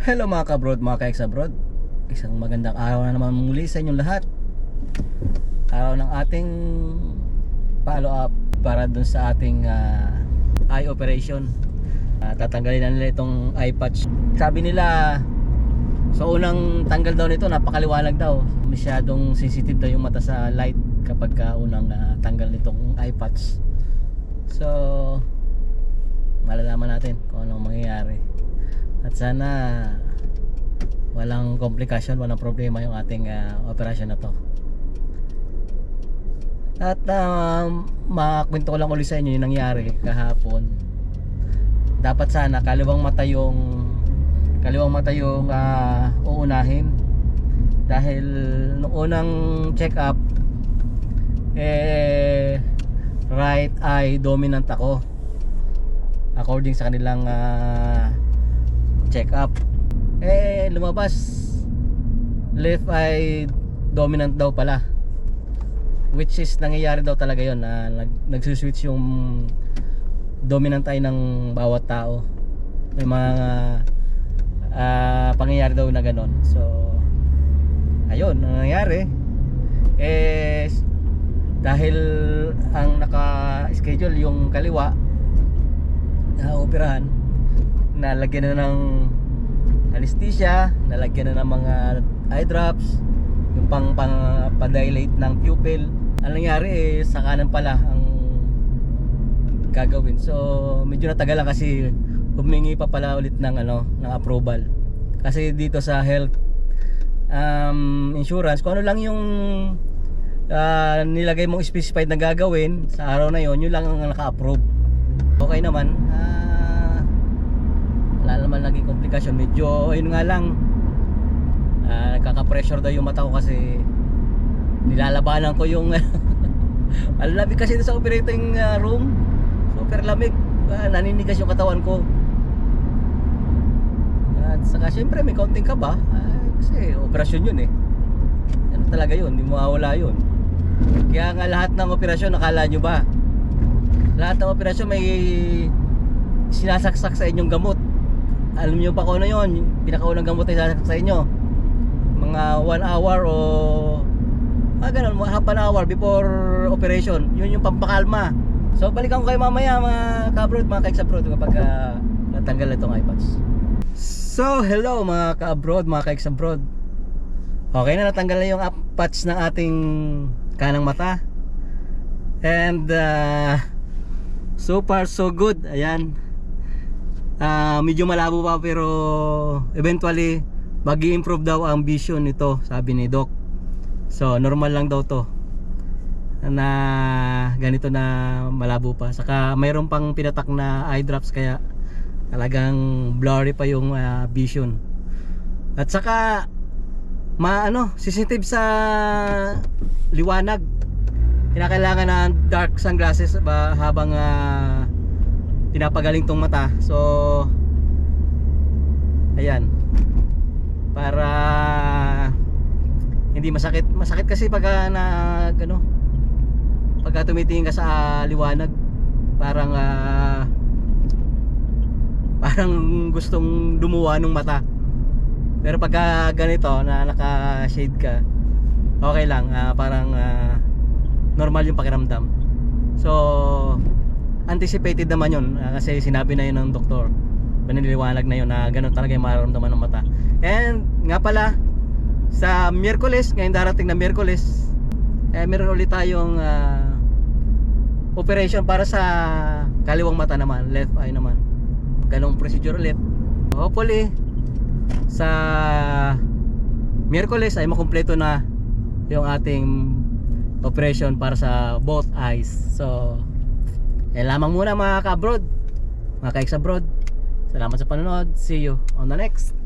Hello mga ka-abroad, mga ka abroad Isang magandang araw na naman muli sa inyong lahat. Araw ng ating follow up para dun sa ating ah, eye operation. Ah, Tatanggalin na nila itong eye patch. Sabi nila sa unang tanggal daw nito napakaliwanag daw. Masyadong sensitive daw yung mata sa light kapag ka unang ah, tanggal nitong eye patch. So malalaman natin kung anong mangyayari at sana walang komplikasyon, walang problema yung ating ah, operasyon na to. At um, makakwento ko lang ulit sa inyo yung nangyari kahapon. Dapat sana kaliwang mata yung kaliwang mata yung ah, uunahin dahil nung unang check up eh right eye dominant ako according sa kanilang ah, check up. Eh lumabas. Left eye dominant daw pala. Which is nangyayari daw talaga yon na nag, nagsuswitch yung dominant eye ng bawat tao. May mga ah, pangyayari daw na ganon so ayun ang nangyari eh dahil ang naka-schedule yung kaliwa na operahan nalagyan na ng anesthesia nalagyan na ng mga eye drops yung pang, pang pa-dilate ng pupil. Ang nangyari eh sa kanan pala ang gagawin. So medyo natagalan kasi humingi pa pala ulit ng ano ng approval. Kasi dito sa health um, insurance kung ano lang yung ah, nilagay mong specified na gagawin sa araw na yon yun lang ang naka-approve. Okay naman. Wala naman naging komplikasyon. Medyo ayun nga lang ah, nagkaka-pressure daw yung mata ko kasi nilalabanan ko yung ang lamig kasi sa operating ah, room. Super lamig. Ah, naninigas yung katawan ko. At saka syempre may kaunting kaba. Ah, kasi operasyon yun eh. Ano talaga yun. Hindi mawawala yun. Kaya nga lahat ng operasyon nakala nyo ba? Lahat ng operasyon may sinasaksak sa inyong gamot alam nyo pa kung ano yun? Pinakaunang gamot na sinasaksak sa inyo? Mga 1 hour o mga ganun, half an hour before operation. Yun yung pampakalma. So balikan ko kayo mamaya mga kabrod mga kaiksabrod kapag uh, natanggal itong iPads. So hello mga kabrod mga kaiksabrod okay na natanggal na yung patch ng ating kanang mata. And uh, so far so good. Ayan Ah, medyo malabo pa pero eventually mag improve daw ang vision nito sabi ni doc. So normal lang daw to. Na ganito na malabo pa. Saka mayroon pang pinatak na eye drops kaya talagang blurry pa yung ah, vision. At saka maano sensitive sa liwanag. Kinakailangan ng dark sunglasses ba habang ah, pinapagaling tong mata. So ayan. Para hindi masakit. Masakit kasi pag na ano pagka tumitingin ka sa ah, liwanag parang ah, parang gustong lumuwa ng mata. Pero pagka ganito na naka shade ka okay lang ah, parang ah, normal yung pakiramdam. So anticipated naman yun ah, kasi sinabi na yun ng doktor. Paniliwanag na yun na ganun talaga yung mararamdaman ng mata. And nga pala sa Miyerkules ngayon darating na Miyerkules eh meron ulit tayong ah, operation para sa kaliwang mata naman left eye naman. Ganong procedure ulit. Hopefully sa Miyerkules ay makumpleto na yung ating operation para sa both eyes. So yan lamang muna mga ka-abroad. Mga ka abroad salamat sa panonood. See you on the next